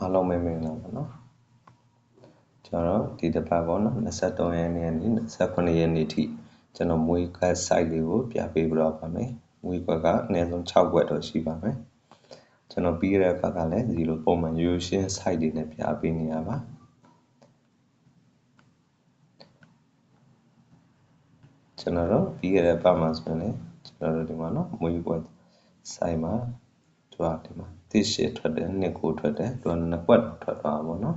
အားလုံးပဲမင်္ဂလာပါနော်ကျွန်တော်ဒီတစ်ပတ်ပေါ့နော်23ရက်နေ့ကနေ29ရက်နေ့ထိကျွန်တော်မွေးကတ် site လေးကိုပြပေးပြတော့ပါမယ်မွေးကွက်ကအနည်းဆုံး6ကွက်တော့ရှိပါမယ်ကျွန်တော်ပြီးရတဲ့ဘက်ကလည်းဒီလိုပုံမှန်ရိုးရှင်း site တွေနဲ့ပြပေးနေရပါကျွန်တော်တို့ပြီးရတဲ့ဘက်မှာဆိုရင်ကျွန်တော်တို့ဒီမှာနော်မွေးကွက် site မှာ သူကဒီမှာတစ်ရှစ်ထွက်တယ်နှစ်ကိုထွက်တယ်သူကနှစ်ကွက်ထွက်သွားပါဘောနော်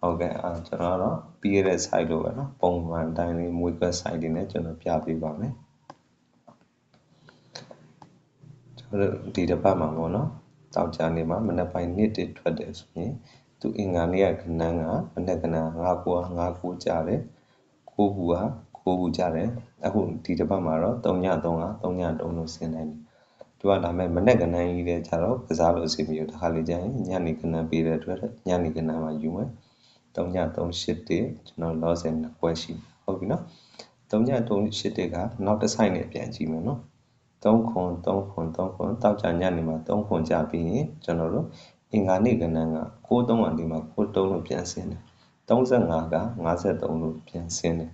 ဟုတ်ကဲ့အဲကျွန်တော်တော့ပြီးရတဲ့ site လို့ပဲနော်ပုံမှန်အတိုင်းလေးမွေးကွက် site တွေနဲ့ကျွန်တော်ပြပေးပါမယ်ကျွန်တော်ဒီတစ်ပတ်မှာပေါ့နော်တောက်ကြနေမှာမနက်ပိုင်းနှစ်တည်းထွက်တယ်ဆိုရင်သူအင်္ဂါနေ့ကခဏန်းကမနက်ကဏ္ဍ9ကို9ကိုကြတယ်9ဘူးက9ဘူးကြတယ်အခုဒီတစ်ပတ်မှာတော့3ည3က3ည3လို့ဆင်းနေတယ် သူကဒါမဲ့မနေ့ကနန်းကြီးတဲ့ကြတော့ကစားလို့အစီအမီတခါလေကျရင်ညနေကနန်းပေးတဲ့အတွက်ညနေကနန်းမှာယူမယ်3ည38တေကျွန်တော်လောဆယ်နှစ်ခွက်ရှိဟုတ်ပြီနော်3ည38တေကနောက်တစ်ဆိုင်နဲ့ပြန်ကြည့်မယ်နော်3ခွန်3ခွန်3ခွန်တောက်ကြညနေမှာ3ခွန်ကြပြီးရင်ကျွန်တော်တို့အင်္ဂါနေ့ကနန်းက63အန်ဒီမှာ63လို့ပြန်ဆင်းတယ်35က53လို့ပြန်ဆင်းတယ်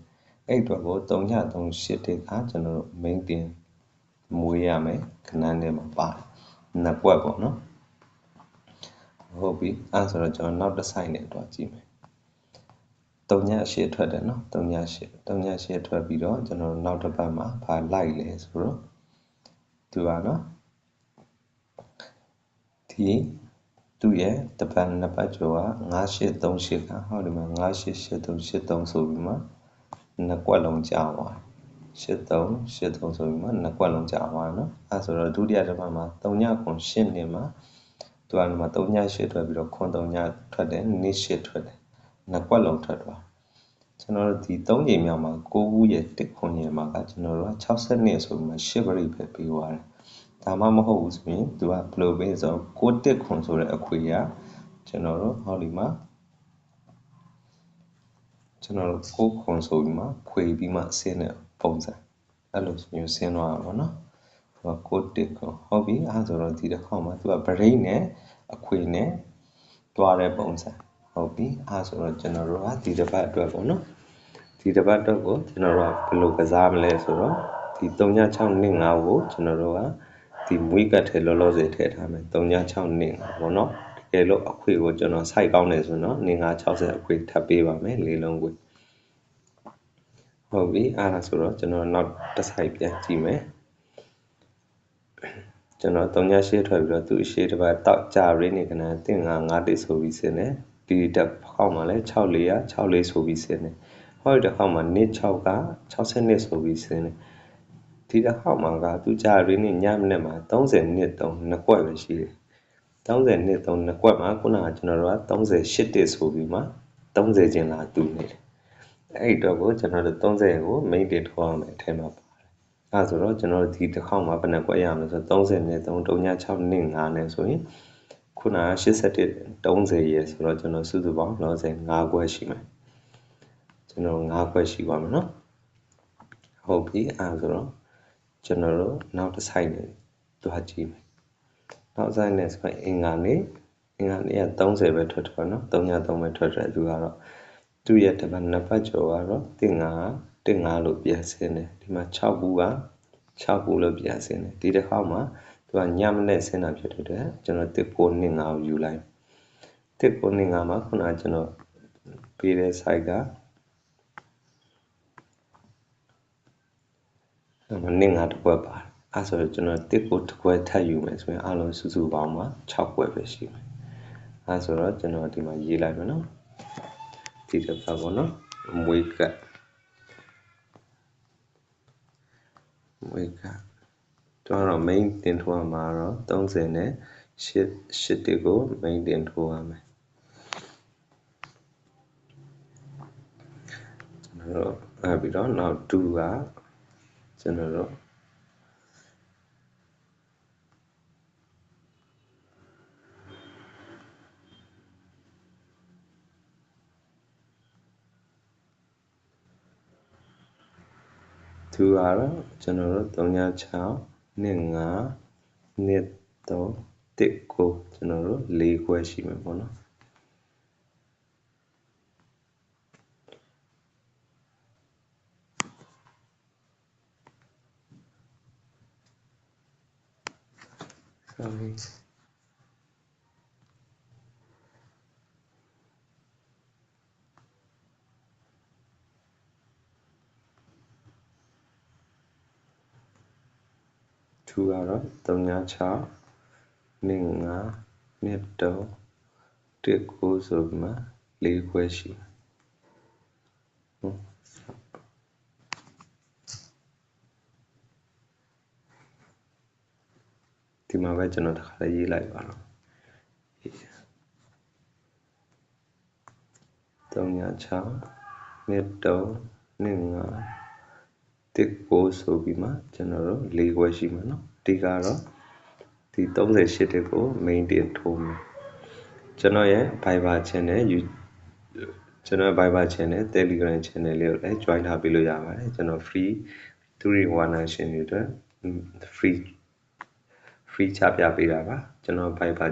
အဲ့အတွက်ကို3ည38တေကကျွန်တော်တို့ main တင် မွေးရမယ်ခဏနဲ့မှာပါတယ်နှစ်ပွက်ပေါ့နော်ဟုတ်ပြီအဲဆိုတော့ကျွန်တော်နောက်တစ်ဆိုင်နဲ့တွားကြည့်မယ်တုံညရှေ့ထွက်တယ်နော်တုံညရှေ့တုံညရှေ့ထွက်ပြီးတော့ကျွန်တော်နောက်တစ်ပတ်မှာဘာလိုက်လဲဆိုတော့သူကနော်ဒီသူ့ရဲ့တပတ်နှစ်ပတ်ကျော်က9838ကဟောဒီမှာ988383ဆိုပြီးမှနှစ်ကွက်လုံးကြာသွား 83 83ဆိုပြီးမှနှစ်ကွက်လုံးကြာသွားနော်အဲဆိုတော့ဒုတိယတစ်ပတ်မှာ3ညခွန်8နှစ်မှာသူကဒီမှာ3ည8ထွက်ပြီးတော့ခွန်3ညထွက်တယ်နေ့8ထွက်တယ်နှစ်ကွက်လုံးထွက်သွားကျွန်တော်တို့ဒီ3ချိန်မြောက်မှာ9ခုရဲ့1ခွန်ရဲ့မှာကကျွန်တော်တို့က60နှစ်ဆိုပြီးမှ8ပရိပဲပြီးသွားတယ်ဒါမှမဟုတ်ဘူးဆိုရင်သူကဘယ်လိုပဲဆိုတော့6တစ်ခွန်ဆိုတဲ့အခွေကကျွန်တော်တို့ဟောဒီမှာကျွန်တော်တို့ကိုခွန်ဆိုပြီးမှခွေပြီးမှဆင်းတဲ့ ပုံစံအဲ့လိုမျိုးဆင်းသွားတာပေါ့နော်သူကကိုတစ်ခွန်ဟုတ်ပြီအဲဆိုတော့ဒီတစ်ခေါက်မှာသူက brain နဲ့အခွေနဲ့တွားတဲ့ပုံစံဟုတ်ပြီအဲဆိုတော့ကျွန်တော်တို့ကဒီတစ်ပတ်အတွက်ပေါ့နော်ဒီတစ်ပတ်အတွက်ကိုကျွန်တော်တို့ကဘယ်လိုကစားမလဲဆိုတော့ဒီ3625ကိုကျွန်တော်တို့ကဒီမွေးကတ်ထဲလောလောဆယ်ထည့်ထားမယ်3625ပေါ့နော်ကယ်လို့အခွေကိုကျွန်တော်စိုက်ကောင်းတယ်ဆိုတော့960အခွေထပ်ပေးပါမယ်လေးလုံးကို ဟုတ်ပြီအဲ့ဒါဆိုတော့ကျွန်တော်နောက်တစ်ဆိုင်ပြန်ကြည့်မယ်ကျွန်တော်3ညရှေ့ထွက်ပြီးတော့သူ့ရှေ့တစ်ပတ်တောက်ကြရင်းနေကနန်းတင်ငါ9တိဆိုပြီးစင်းတယ်ဒီတက်ခေါက်မှာလဲ6လေးရ6လေးဆိုပြီးစင်းတယ်ဟောဒီတစ်ခေါက်မှာနစ်6က60နှစ်ဆိုပြီးစင်းတယ်ဒီတစ်ခေါက်မှာကသူကြရင်းနေညမနေ့မှာ30နှစ်3နှစ်ကွက်ပဲရှိတယ်30နှစ်3နှစ်ကွက်မှာခုနကကျွန်တော်တို့က38တစ်ဆိုပြီးမှ30ကျင်လာတူနေတယ် အဲ့ဒီတော့ကိုကျွန်တော်တို့30ကို main တင်ထောင်းရမယ်အထက်မှာပါတယ်အဲဆိုတော့ကျွန်တော်တို့ဒီတစ်ခေါက်မှာဘယ်နှကွက်ရမလဲဆိုတော့30နဲ့3 3ည6နှစ်5နဲ့ဆိုရင်ခုနက81 30ရယ်ဆိုတော့ကျွန်တော်စုစုပေါင်းလောဆယ်5ကွက်ရှိမယ်ကျွန်တော်5ကွက်ရှိပါမယ်နော်ဟုတ်ပြီအဲဆိုတော့ကျွန်တော်တို့နောက်တစ်ဆိုင်နဲ့တွားကြည့်မယ်နောက်ဆိုင်နဲ့ဆိုရင်အင်္ဂါနေ့အင်္ဂါနေ့က30ပဲထွက်ထွက်နော်3ည3ပဲထွက်ထွက်သူကတော့ သူ့ရဲ့တပတ်နှစ်ပတ်ကျော်ကတော့တင်ငါတင်ငါလို့ပြန်ဆင်းတယ်ဒီမှာ6ဘူးက6ဘူးလို့ပြန်ဆင်းတယ်ဒီတစ်ခါမှာသူကညမနဲ့ဆင်းတာဖြစ်တဲ့အတွက်ကျွန်တော်တစ်ကိုနှစ်ငါကိုယူလိုက်တစ်ကိုနှစ်ငါမှာခုနကကျွန်တော်ပေးတဲ့ site ကနှစ်ငါတစ်ပွဲပါတယ်အဲဆိုတော့ကျွန်တော်တစ်ကိုတစ်ပွဲထပ်ယူမယ်ဆိုရင်အလုံးစုစုပေါင်းမှာ6ပွဲပဲရှိမယ်အဲဆိုတော့ကျွန်တော်ဒီမှာရေးလိုက်မယ်နော် ဒီတစ်ပတ်ပေါ့နော်မွေးကမွေးကတော့တော့ main တင်ထိုးရမှာတော့30နဲ့8 8တိကို main တင်ထိုးရမယ်ကျွန်တော်တို့အဲပြီးတော့နောက်2ကကျွန်တော်တို့ သူကတော့ကျွန်တော်တို့396နှစ်5နှစ်3တစ်ကိုကျွန်တော်တို့၄ခွဲရှိမယ်ပေါ့နော်ဆောင်းလေး သူကတော့36 25 2 3 19ဆိုပြီးမှ၄ခွဲရှိဟုတ်ဒီမှာပဲကျွန်တော်တစ်ခါလေးရေးလိုက်ပါတော့36 2 3 25 တစ်ကိုဆိုပြီးမှကျွန်တော်တို့၄ခွဲရှိမှာเนาะဒီကတော့ဒီ38တက်ကို main တင်ထိုးမယ်ကျွန်တော်ရဲ့ Viber channel ကျွန်တော် Viber channel Telegram channel လေးကိုလည်း join ထားပေးလို့ရပါတယ်ကျွန်တော် free 319ရှင်တွေအတွက် free free ချပြပေးတာပါကျွန်တော် Viber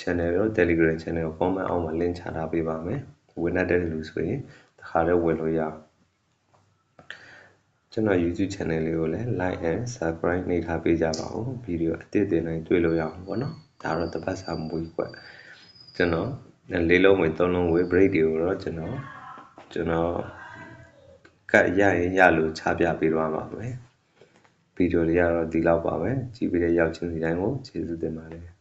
channel ရော Telegram channel ကို comment အောက်မှာ link ချထားပေးပါမယ်ဝင်တဲ့လူဆိုရင်တခါတည်းဝင်လို့ရအောင် ကျွန်တော် YouTube channel လေးကိုလည်း like and subscribe နှိပ်ထားပေးကြပါဦးဗီဒီယိုအသစ်တင်တိုင်းတွေ့လို့ရအောင်ပေါ့နော်ဒါတော့တပတ်စာမွေးကွက်ကျွန်တော်လေးလုံးဝင်သုံးလုံးဝေး break တွေကိုတော့ကျွန်တော်ကျွန်တော်ကတ်ရရင်ရလို့ချပြပေးတော့ပါမယ်ဗီဒီယိုလေးကတော့ဒီလောက်ပါပဲကြည့်ပြီးတဲ့ရောက်ချင်းစီတိုင်းကိုကျေးဇူးတင်ပါတယ်